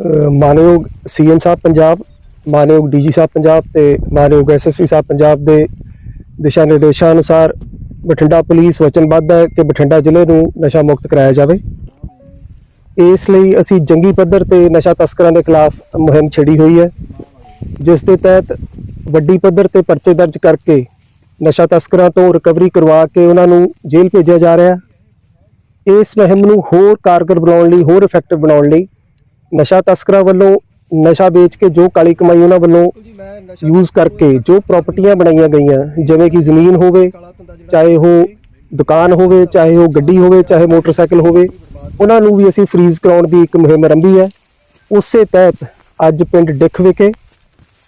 ਅਹ ਮਾਨਯੋਗ ਸੀਐਮ ਸਾਹਿਬ ਪੰਜਾਬ, ਮਾਨਯੋਗ ਡੀਜੀ ਸਾਹਿਬ ਪੰਜਾਬ ਤੇ ਮਾਨਯੋਗ ਐਸਐਸਪੀ ਸਾਹਿਬ ਪੰਜਾਬ ਦੇ ਦਿਸ਼ਾ ਨਿਰਦੇਸ਼ਾਂ ਅਨੁਸਾਰ ਬਠਿੰਡਾ ਪੁਲਿਸ ਵਚਨਬੱਧ ਹੈ ਕਿ ਬਠਿੰਡਾ ਜ਼ਿਲ੍ਹੇ ਨੂੰ ਨਸ਼ਾ ਮੁਕਤ ਕਰਾਇਆ ਜਾਵੇ। ਇਸ ਲਈ ਅਸੀਂ ਜੰਗੀ ਪੱਧਰ ਤੇ ਨਸ਼ਾ ਤਸਕਰਾਂ ਦੇ ਖਿਲਾਫ ਮੁਹਿੰਮ ਛੇੜੀ ਹੋਈ ਹੈ, ਜਿਸ ਦੇ ਤਹਿਤ ਵੱਡੀ ਪੱਧਰ ਤੇ ਪਰਚੇ ਦਰਜ ਕਰਕੇ ਨਸ਼ਾ ਤਸਕਰਾਂ ਤੋਂ ਰਿਕਵਰੀ ਕਰਵਾ ਕੇ ਉਹਨਾਂ ਨੂੰ ਜੇਲ੍ਹ ਭੇਜਿਆ ਜਾ ਰਿਹਾ। ਇਸ ਮੁਹਿੰਮ ਨੂੰ ਹੋਰ ਕਾਰਗਰ ਬਣਾਉਣ ਲਈ, ਹੋਰ ਇਫੈਕਟਿਵ ਬਣਾਉਣ ਲਈ ਨਸ਼ਾ ਤਸਕਰਾਂ ਵੱਲੋਂ ਨਸ਼ਾ ਵੇਚ ਕੇ ਜੋ ਕਾਲੀ ਕਮਾਈ ਉਹਨਾਂ ਵੱਲੋਂ ਯੂਜ਼ ਕਰਕੇ ਜੋ ਪ੍ਰਾਪਰਟੀਆਂ ਬਣਾਈਆਂ ਗਈਆਂ ਜਿਵੇਂ ਕਿ ਜ਼ਮੀਨ ਹੋਵੇ ਚਾਹੇ ਉਹ ਦੁਕਾਨ ਹੋਵੇ ਚਾਹੇ ਉਹ ਗੱਡੀ ਹੋਵੇ ਚਾਹੇ ਮੋਟਰਸਾਈਕਲ ਹੋਵੇ ਉਹਨਾਂ ਨੂੰ ਵੀ ਅਸੀਂ ਫ੍ਰੀਜ਼ ਕਰਾਉਣ ਦੀ ਇੱਕ ਮੁਹਿੰਮ ਆਰੰਭੀ ਹੈ। ਉਸੇ ਤਹਿਤ ਅੱਜ ਪਿੰਡ ਡਿੱਖ ਵਿਖੇ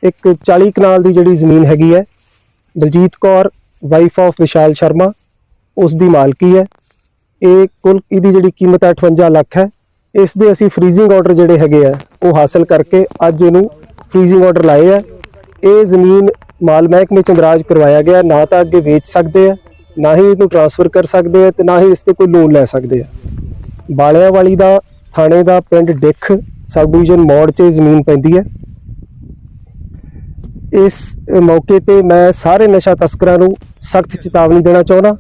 ਇੱਕ 40 ਕਨਾਲ ਦੀ ਜਿਹੜੀ ਜ਼ਮੀਨ ਹੈਗੀ ਹੈ ਦਲਜੀਤ ਕੌਰ ਵਾਈਫ ਆਫ ਵਿਸ਼ਾਲ ਸ਼ਰਮਾ ਉਸ ਦੀ ਮਾਲਕੀ ਹੈ। ਇਹ ਕੁੱਲ ਇਹਦੀ ਜਿਹੜੀ ਕੀਮਤ ਹੈ 58 ਲੱਖ ਹੈ। ਇਸ ਦੇ ਅਸੀਂ ਫ੍ਰੀਜ਼ਿੰਗ ਆਰਡਰ ਜਿਹੜੇ ਹੈਗੇ ਆ ਉਹ ਹਾਸਲ ਕਰਕੇ ਅੱਜ ਇਹਨੂੰ ਫ੍ਰੀਜ਼ਿੰਗ ਆਰਡਰ ਲਾਏ ਆ। ਇਹ ਜ਼ਮੀਨ ਮਾਲ ਮਹਿਕਮੇ ਚ ਅੰਦਰਾਜ ਕਰਵਾਇਆ ਗਿਆ ਨਾ ਤਾਂ ਅੱਗੇ ਵੇਚ ਸਕਦੇ ਆ ਨਾ ਹੀ ਇਹਨੂੰ ਟ੍ਰਾਂਸਫਰ ਕਰ ਸਕਦੇ ਆ ਤੇ ਨਾ ਹੀ ਇਸ ਤੇ ਕੋਈ ਲੋਨ ਲੈ ਸਕਦੇ ਆ। ਬਾਲਿਆਂ ਵਾਲੀ ਦਾ ਥਾਣੇ ਦਾ ਪਿੰਡ ਡਿੱਖ ਸਬ ਡਿਵੀਜ਼ਨ ਮੋੜ 'ਚ ਜ਼ਮੀਨ ਪੈਂਦੀ ਹੈ ਇਸ ਮੌਕੇ ਤੇ ਮੈਂ ਸਾਰੇ ਨਸ਼ਾ ਤਸਕਰਾਂ ਨੂੰ ਸਖਤ ਚੇਤਾਵਨੀ ਦੇਣਾ ਚਾਹੁੰਦਾ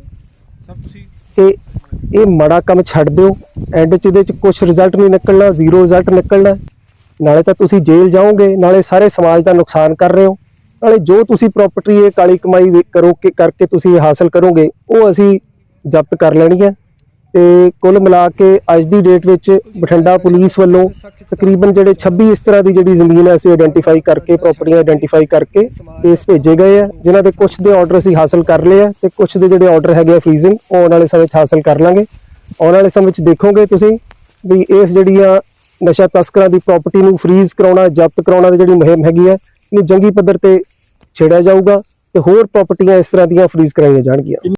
ਕਿ ਇਹ ਮਾੜਾ ਕੰਮ ਛੱਡ ਦਿਓ। ਐਂਡ 'ਚ ਇਹਦੇ 'ਚ ਕੁਝ ਰਿਜ਼ਲਟ ਨਹੀਂ ਨਿਕਲਣਾ ਜ਼ੀਰੋ ਰਿਜ਼ਲਟ ਨਿਕਲਣਾ। ਨਾਲੇ ਤਾਂ ਤੁਸੀਂ ਜੇਲ੍ਹ ਜਾਓਗੇ, ਨਾਲੇ ਸਾਰੇ ਸਮਾਜ ਦਾ ਨੁਕਸਾਨ ਕਰ ਰਹੇ ਹੋ। ਨਾਲੇ ਜੋ ਤੁਸੀਂ ਪ੍ਰਾਪਰਟੀ ਇਹ ਕਾਲੀ ਕਮਾਈ ਵੇ- ਕਰੋ ਕਿ ਕਰਕੇ ਤੁਸੀਂ ਇਹ ਹਾਸਲ ਕਰੋਗੇ, ਉਹ ਅਸੀਂ ਜ਼ਬਤ ਕਰ ਲੈਣੀ ਹੈ। ਤੇ ਕੁੱਲ ਮਿਲਾ ਕੇ ਅੱਜ ਦੀ ਡੇਟ ਵਿੱਚ ਬਠਿੰਡਾ ਪੁਲਿਸ ਵੱਲੋਂ ਤਕਰੀਬਨ ਜਿਹੜੇ 26 ਇਸ ਤਰ੍ਹਾਂ ਦੀ ਜਿਹੜੀ ਜ਼ਮੀਨ ਹੈ, ਅਸੀਂ ਆਇਡੈਂਟੀਫਾਈ ਕਰਕੇ ਪ੍ਰਾਪਰਟੀਆਂ ਆਇਡੈਂਟੀਫਾਈ ਕਰਕੇ ਕੇਸ ਭੇਜੇ ਗਏ ਆ, ਜਿਨ੍ਹਾਂ ਦੇ ਕੁਝ ਦੇ ਆਰਡਰ ਅਸੀਂ ਹਾਸਲ ਕਰ ਲਏ ਆ ਤੇ ਕੁਝ ਦੇ ਜਿਹੜੇ ਆਰਡਰ ਹੈਗੇ ਆ ਫ੍ਰੀਜ਼ਿੰਗ ਉਹ ਆਉਣ ਵਾਲੇ ਸਮੇਂ 'ਚ ਹਾਸਲ ਕਰ ਲਾਂਗੇ। ਆਉਣ ਵਾਲੇ ਸਮੇਂ 'ਚ ਦੇਖੋਗੇ ਤੁਸੀਂ ਵੀ ਇਸ ਜਿਹੜੀਆਂ ਨਸ਼ਾ ਤਸਕਰਾਂ ਦੀ ਪ੍ਰਾਪਰਟੀ ਨੂੰ ਫ੍ਰੀਜ਼ ਕਰਾਉਣਾ, ਜ਼ਬਤ ਕਰਾਉਣਾ ਦੀ ਜਿਹੜੀ ਮੁਹਿੰਮ ਹੈਗੀ ਆ, ਇਹਨੂੰ ਜੰਗੀ ਪੱਧਰ ਤੇ ਛੇੜਿਆ ਜਾਊਗਾ ਤੇ ਹੋਰ ਪ੍ਰਾਪਰਟੀਆਂ ਇਸ ਤਰ੍ਹਾਂ ਦੀਆਂ ਫ੍ਰੀਜ਼ ਕਰਾਈਆਂ ਜਾਣਗੀਆਂ।